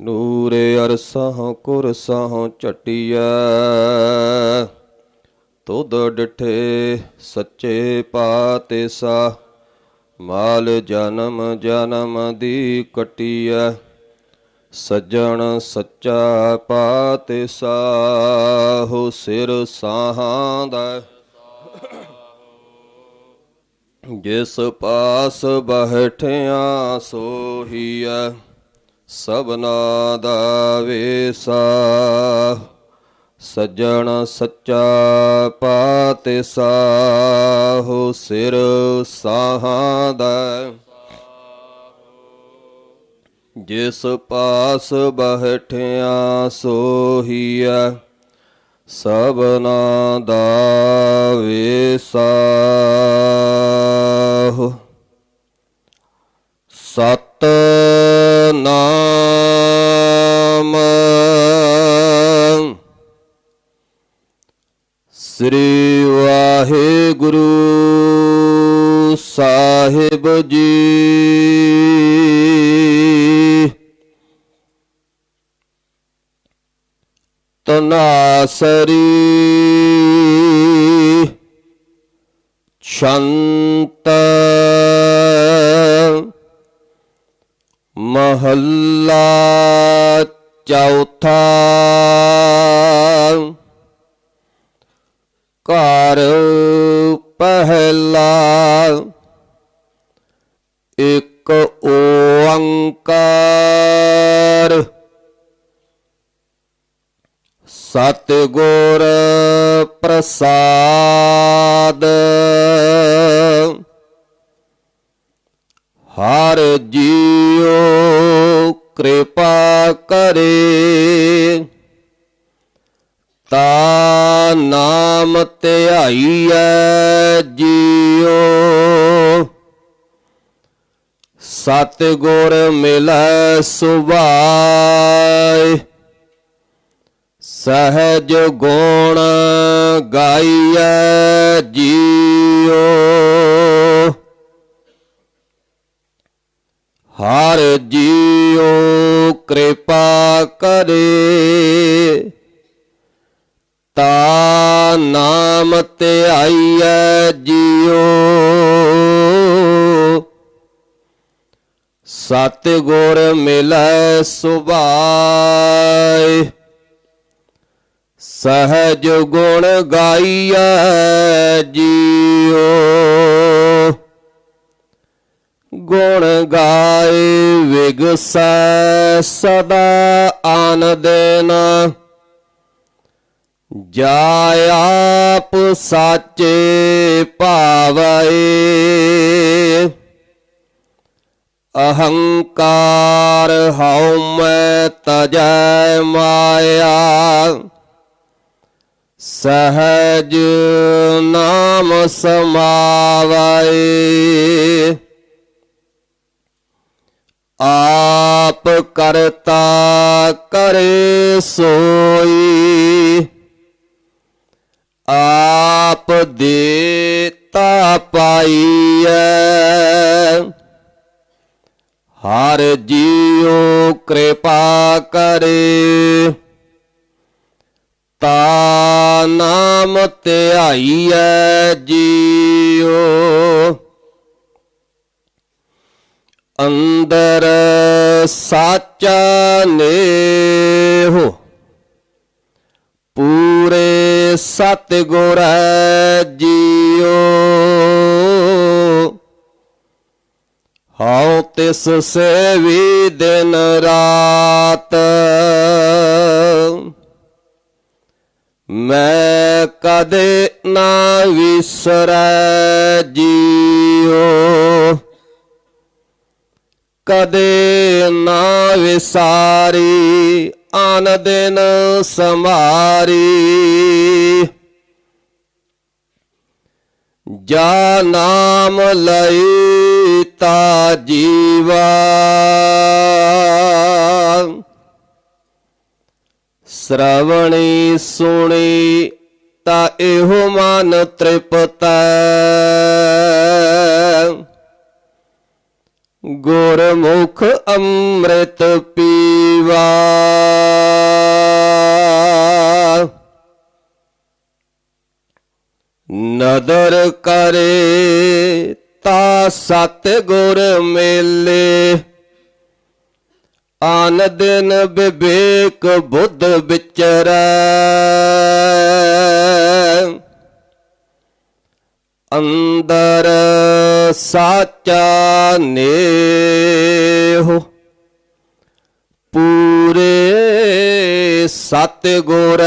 ਨੂਰੇ ਅਰਸਹ ਕੁਰਸਹ ਝਟਿਐ। ਤੁਧ ਡਿਠੇ ਸੱਚੇ ਪਾਤੇ ਸਾ। ਮਾਲ ਜਨਮ ਜਨਮ ਦੀ ਕਟਿਐ। ਸੱਜਣ ਸੱਚਾ ਪਾਤੇ ਸਾਹੋ ਸਿਰ ਸਾਹਾਂ ਦਾ। ਜਿਸ ਪਾਸ ਬਹਿਠਿਆ ਸੋਹੀਐ। ਸਭਨਾ ਦਾ ਵੇਸਾ, ਸੱਜਣ ਸੱਚਾ ਪਾਤੇ ਸਾਹੋ ਸਿਰ ਸਾਹਾਂ ਦਾ। ਜਿਸ ਪਾਸ ਬਹਿਠਿਆ ਸੋਹੀਐ, ਸਭਨਾ ਦਾ ਵੇਸਾ ਸਤ ਨਾਮ। ਸ੍ਰੀ ਵਾਹਿਗੁਰੂ ਸਾਹਿਬ ਜੀ। ਤਨਾਸਰੀ ਸ਼ੰਤ ਚੌਥਾ ਘਰ ਪਹਿਲਾ ਇੱਕ ਓੰਕਾਰ ਸਤਿਗੁਰ ਪ੍ਰਸਾਦ ਹਰ ਜੀਉ ਕਿਰਪਾ ਕਰੇ। ਤਾ ਨਾਮ ਧਿਆਈਐ ਜੀਉ। ਸਤਿਗੁਰ ਮਿਲੈ ਸੁਭਾਏ। ਸਹਜ ਗੁਣ ਗਾਈਐ ਜੀਉ। ਹਰ ਜੀਉ ਕਿਰਪਾ ਕਰੇ। ਤਾ ਨਾਮ ਧਿਆਈਐ ਜੀਉ। ਸਤਿਗੁਰ ਮਿਲੈ ਸੁਭਾਏ। ਸਹਜ ਗੁਣ ਗਾਈਐ ਜੀਉ। ਗੁਣ ਗਾਏ ਵਿਗਸੈ ਸਦਾ ਆਨੰਦਨ ਜਾ ਆਪ ਸਾਚੇ ਭਾਵੈ। ਅਹੰਕਾਰ ਹਉ ਮੈਂ ਤਜੈ ਮਾਇਆ। ਸਹਜ ਨਾਮ ਸਮਾਵੈ। ਆਪ ਕਰਤਾ ਕਰੇ ਸੋਈ। ਆਪ ਦੇਤਾ ਪਾਈਐ। ਹਰ ਜੀਉ ਕਿਰਪਾ ਕਰੇ। ਤਾ ਨਾਮ ਧਿਆਈਐ ਜੀਉ। ਅੰਦਰ ਸਾਚਾ ਨੇਹੋ। ਪੂਰੇ ਸਤਿਗੁਰ ਜੀਓ। ਹਉ ਤਿਸ ਸੇਵੀ ਦਿਨ ਰਾਤ। ਮੈਂ ਕਦੇ ਨਾ ਵਿਸਰੈ ਜੀਓ। ਕਦੇ ਨਾ ਵਿਸਾਰੀ, ਆਨ ਦਿਨ ਸਮਾਰੀ ਜਾ ਨਾਮ ਲਈ ਤਾ ਜੀਵਾ। ਸ਼ਰਵਣੀ ਸੁਣੀ ਤਾ ਇਹੋ ਮਨ ਤ੍ਰਿਪਤੈ। ਗੁਰਮੁਖ ਅੰਮ੍ਰਿਤ ਪੀਵਾ। ਨਦਰ ਕਰੇ ਤਾ ਸਤ ਗੁਰ ਮੇਲੇ। ਆਨ ਦਿਨ ਵਿਵੇਕ ਬੁੱਧ ਵਿਚਰੈ। ਅੰਦਰ ਸਾਚਾ ਨੇਹ। ਪੂਰੇ ਸਤ ਗੁਰੈ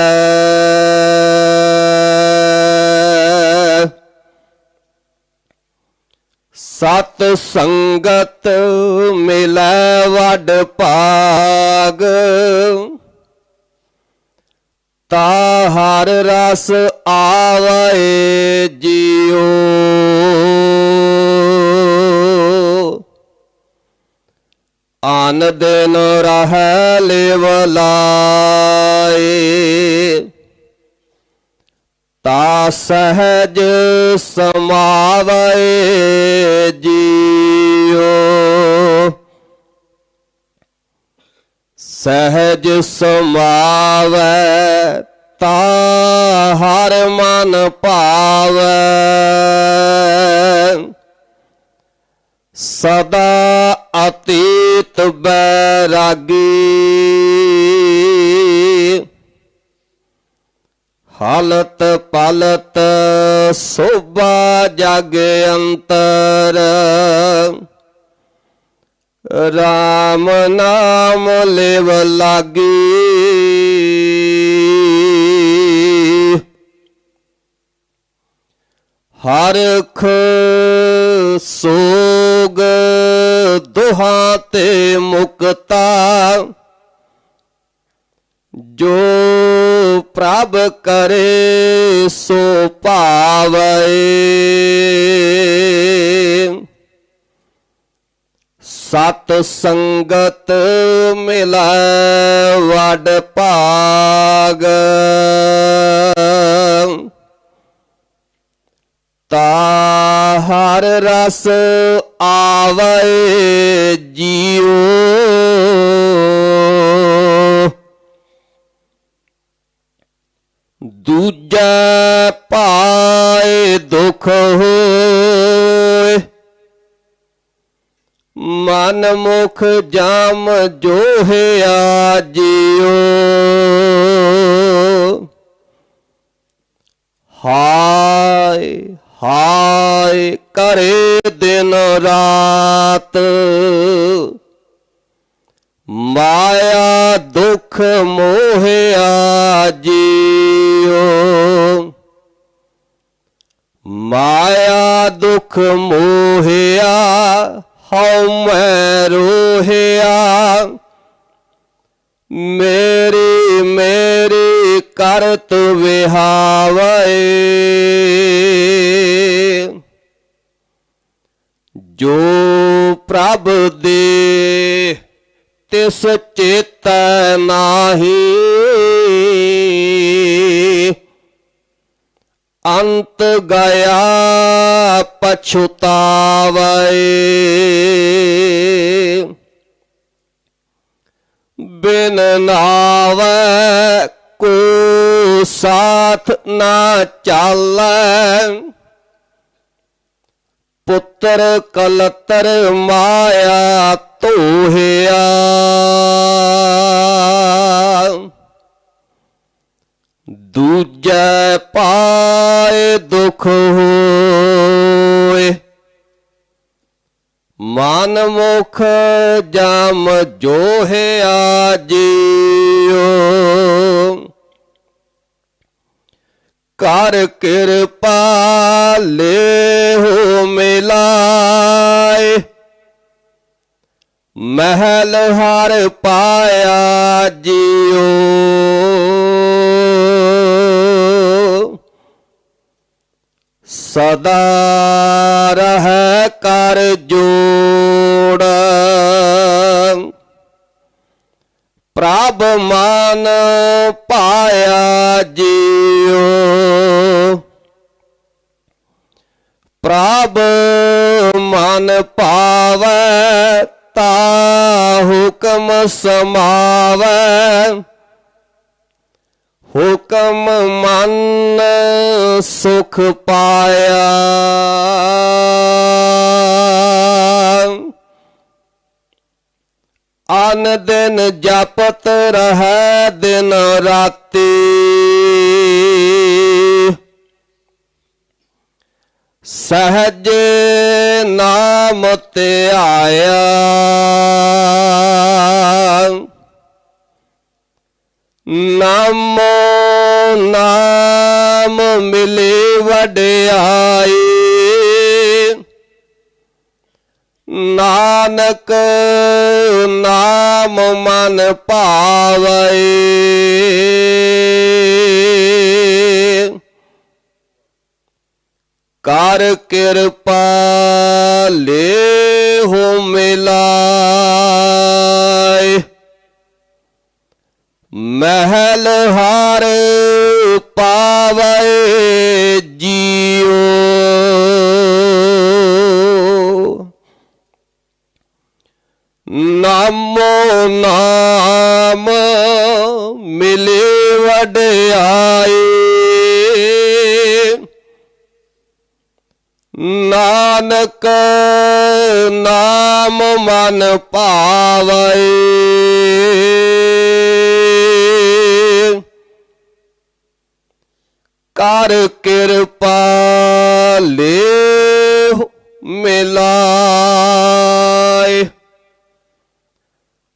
ਸਤ ਸੰਗਤ ਮਿਲੈ ਵਡ ਭਾਗ। ਤਾ ਹਰ ਰਸ ਆਵੇ ਜੀਓ ਆਨ ਦਿਨ ਰਹਿ ਲਿਵ ਲਾਏ। ਤਾ ਸਹਜ ਸਮਾਵੇ ਜੀਓ ਸਹਜ ਸਮਾਵੈ ਤਾ ਹਰ ਮਨ ਭਾਵੈ। ਸਦਾ ਅਤੀਤ ਬੈਰਾਗੀ। ਹਾਲਤ ਪਲਤ ਸੋਭਾ ਜਗ ਅੰਤਰ। ਰਾਮ ਨਾਮ ਲਿਵ ਲਾਗੀ। ਹਰਖ ਸੋਗ ਦੁਹਾ ਤੇ ਮੁਕਤਾ। ਜੋ ਪ੍ਰਭ ਕਰੇ ਸੋ ਭਾਵੇ ਸਤ ਸੰਗਤ ਮਿਲੈ ਵਡ ਭਾਗ। ਤਾ ਹਰ ਰਸ ਆਵੇ ਜੀਓ ਦੂਜਾ ਪਾਏ ਦੁਖ ਹੋਏ। ਮਨ ਮੁਖ ਜਾਮ ਜੋਹਿਆ ਜੀਓ ਹਾਏ ਹਾਏ ਕਰੇ ਦਿਨ ਰਾਤ ਮਾਇਆ ਦੁਖ ਮੋਹਿਆ ਜੀਓ ਮਾਇਆ ਦੁਖ ਮੋਹਿਆ ਹਉ ਮੈਂ ਰੋਹਿਆ ਮੇਰੀ ਮੇਰੀ ਕਰਤ ਵਿਹਾਵੇ। ਜੋ ਪ੍ਰਭ ਦੇ ਤਿਸ ਚੇਤ ਨਾਹੀ ਅੰਤ ਗਿਆ ਪਛੁਤਾਵੇ। ਬਿਨ ਨਾਵੈ ਕੋ ਸਾਥ ਨਾ ਚਾਲੈ। ਪੁੱਤਰ ਕਲਤਰ ਮਾਇਆ ਤੋਹਿਆ ਦੂਜੈ ਪਾਏ ਦੁਖ ਹੋਏ। ਮਨ ਮੁਖ ਜਮ ਜੋਹਿਆ ਜੀਓ ਕਰ ਕਿਰਪਾ ਲੈ ਮਹਿਲ ਹਰ ਪਾਇਆ ਜੀਓ ਸਦਾ ਰਹਿ ਕਰ ਜੋੜ। ਪ੍ਰਭ ਮਨ ਪਾਇਆ ਜੀਓ ਪ੍ਰਭ ਮਨ ਪਾਵੈ ਤਾ ਹੁਕਮ ਸਮਾਵੈ। ਹੁਕਮ ਮਨ ਸੁਖ ਪਾਇਆ। ਅਨ ਦਿਨ ਜਪਤ ਰਹੈ ਦਿਨ ਰਾਤੀ। ਸਹਜ ਨਾਮ ਤੇ ਆਇਆ। ਨਾਮੋ ਨਾਮ ਮਿਲੇ ਵਡਿਆਈ। ਨਾਨਕ ਨਾਮ ਮਨ ਭਾਵੈ। ਕਰ ਕਿਰਪਾ ਲੇ ਹੋ ਮਿਲਾਏ। ਮਹਿਲ ਹਾਰ ਪਾਵੈ ਜੀਓ। ਨਾਮੋ ਨਾਮ ਮਿਲੇ ਵਡਿਆਈ ਨਾਨਕ ਨਾਮ ਮਨ ਭਾਵੈ ਕਰ ਕਿਰਪਾ ਲੈ ਮਿਲਾਏ।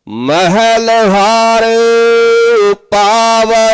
ਮਹਿਲ ਹਾਰ ਪਾਵੈ।